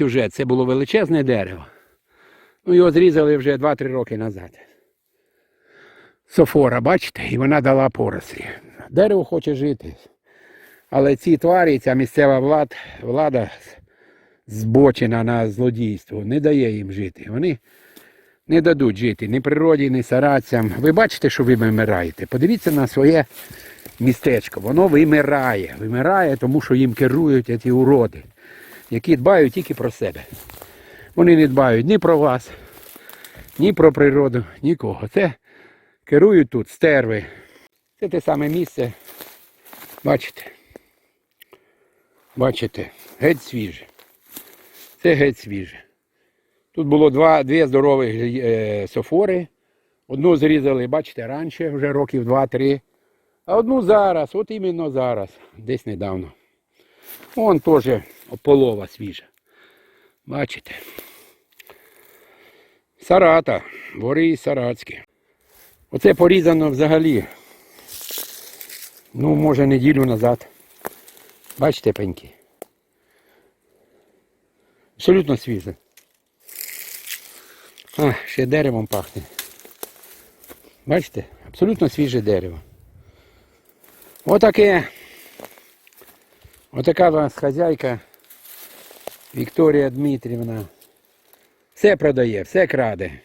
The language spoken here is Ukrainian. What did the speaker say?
сюжет. Це було величезне дерево. Ну, його зрізали вже 2-3 роки назад. Софора, бачите, і вона дала порослі. Дерево хоче жити. Але ці тварі, ця місцева влад, влада збочена на злодійство, не дає їм жити. Вони не дадуть жити ні природі, ні сарацям. Ви бачите, що ви вимираєте. Подивіться на своє містечко. Воно вимирає. Вимирає, тому що їм керують ці уроди, які дбають тільки про себе. Вони не дбають ні про вас, ні про природу, нікого. Це керують тут стерви. Це те саме місце. Бачите? Бачите, геть свіже. Це геть свіже. Тут було два, дві здорові е, софори. Одну зрізали, бачите, раніше, вже років два-три. А одну зараз, от іменно зараз, десь недавно. Вон теж полова свіжа. Бачите? Сарата, вори саратські. Оце порізано взагалі. Ну, може, неділю назад. Бачите, пеньки? Абсолютно свіже. А, ще деревом пахне. Бачите? Абсолютно свіже дерево. Отаке. Отака у нас хазяйка Вікторія Дмитрівна. Все продає, все краде.